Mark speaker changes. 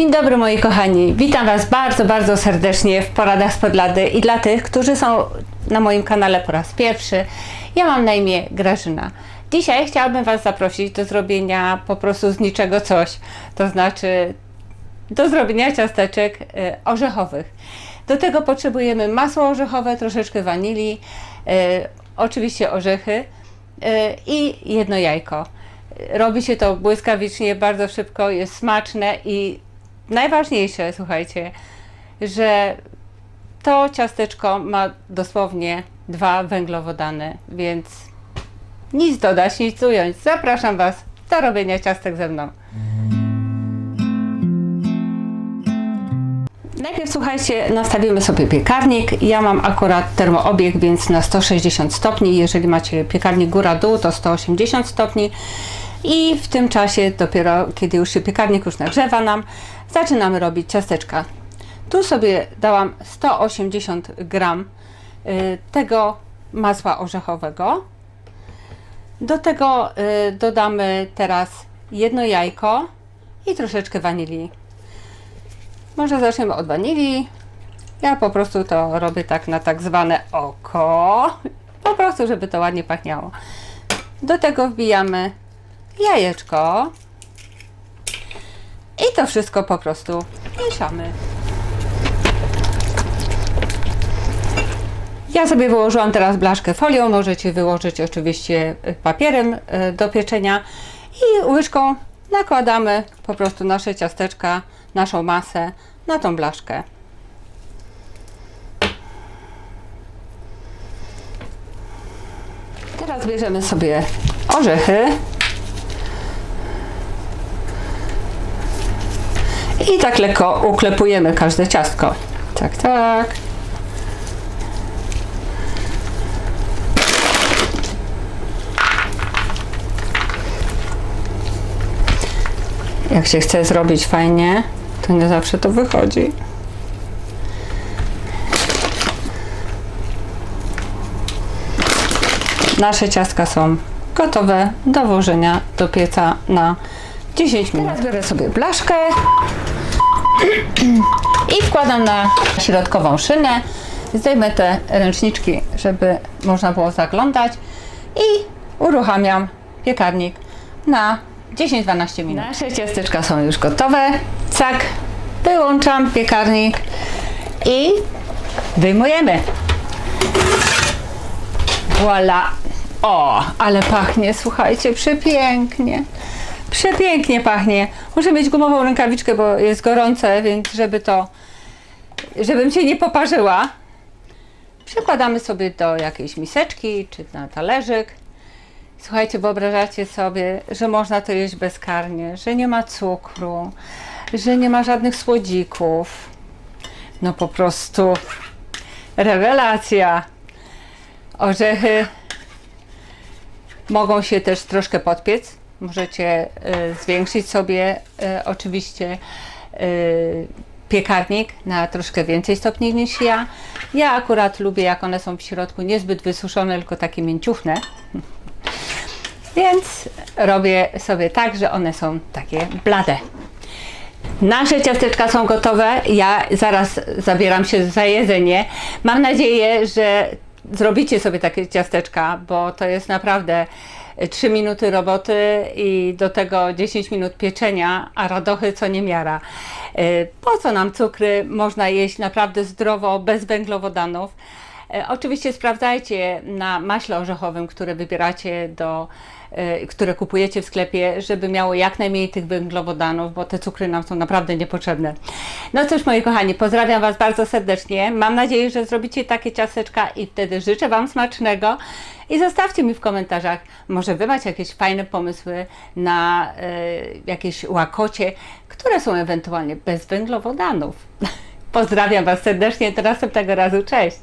Speaker 1: Dzień dobry moi kochani, witam Was bardzo, bardzo serdecznie w Poradach z Podlady i dla tych, którzy są na moim kanale po raz pierwszy, ja mam na imię Grażyna. Dzisiaj chciałabym Was zaprosić do zrobienia po prostu z niczego coś, to znaczy do zrobienia ciasteczek e, orzechowych. Do tego potrzebujemy masło orzechowe, troszeczkę wanilii, e, oczywiście orzechy e, i jedno jajko. Robi się to błyskawicznie, bardzo szybko, jest smaczne i najważniejsze, słuchajcie, że to ciasteczko ma dosłownie dwa węglowodany, więc nic dodać, nic ująć. Zapraszam Was do robienia ciastek ze mną. Najpierw słuchajcie, nastawimy sobie piekarnik. Ja mam akurat termoobieg, więc na 160 stopni. Jeżeli macie piekarnik góra-dół, to 180 stopni. I w tym czasie, dopiero kiedy już się piekarnik już nagrzewa nam, zaczynamy robić ciasteczka. Tu sobie dałam 180 gram y, tego masła orzechowego. Do tego y, dodamy teraz jedno jajko i troszeczkę wanilii. Może zaczniemy od wanilii. Ja po prostu to robię tak na tak zwane oko. Po prostu, żeby to ładnie pachniało. Do tego wbijamy jajeczko. I to wszystko po prostu mieszamy. Ja sobie wyłożyłam teraz blaszkę folią, możecie wyłożyć oczywiście papierem e, do pieczenia i łyżką nakładamy po prostu nasze ciasteczka, naszą masę na tą blaszkę. Teraz bierzemy sobie orzechy i tak lekko uklepujemy każde ciastko. Tak, tak. Jak się chce zrobić fajnie, to nie zawsze to wychodzi. Nasze ciastka są gotowe do włożenia do pieca na 10 minut. Teraz biorę sobie blaszkę i wkładam na środkową szynę. Zdejmę te ręczniczki, żeby można było zaglądać i uruchamiam piekarnik na 10-12 minut. Nasze ciasteczka są już gotowe. Cak, wyłączam piekarnik i wyjmujemy. Voila! O, ale pachnie, słuchajcie, przepięknie. Przepięknie pachnie. Muszę mieć gumową rękawiczkę, bo jest gorące, więc żeby to, żebym się nie poparzyła. Przekładamy sobie do jakiejś miseczki czy na talerzyk. Słuchajcie, wyobrażacie sobie, że można to jeść bezkarnie, że nie ma cukru, że nie ma żadnych słodzików. No po prostu rewelacja. Orzechy mogą się też troszkę podpiec. Możecie y, zwiększyć sobie y, oczywiście y, piekarnik na troszkę więcej stopni niż ja. Ja akurat lubię, jak one są w środku niezbyt wysuszone, tylko takie mięciuchne. Więc robię sobie tak, że one są takie blade. Nasze ciasteczka są gotowe. Ja zaraz zabieram się za jedzenie. Mam nadzieję, że zrobicie sobie takie ciasteczka, bo to jest naprawdę 3 minuty roboty i do tego 10 minut pieczenia, a radochy co niemiara. Y, Po co nam cukry? Można jeść naprawdę zdrowo, bez węglowodanów. E, Oczywiście sprawdzajcie na maśle orzechowym, które wybieracie do, e, które kupujecie w sklepie, żeby miało jak najmniej tych węglowodanów, bo te cukry nam są naprawdę niepotrzebne. No cóż, moi kochani, pozdrawiam Was bardzo serdecznie. Mam nadzieję, że zrobicie takie ciasteczka i wtedy życzę Wam smacznego. I zostawcie mi w komentarzach, może Wy macie jakieś fajne pomysły na e, jakieś łakocie, które są ewentualnie bez węglowodanów. Pozdrawiam Was serdecznie, do następnego razu, cześć!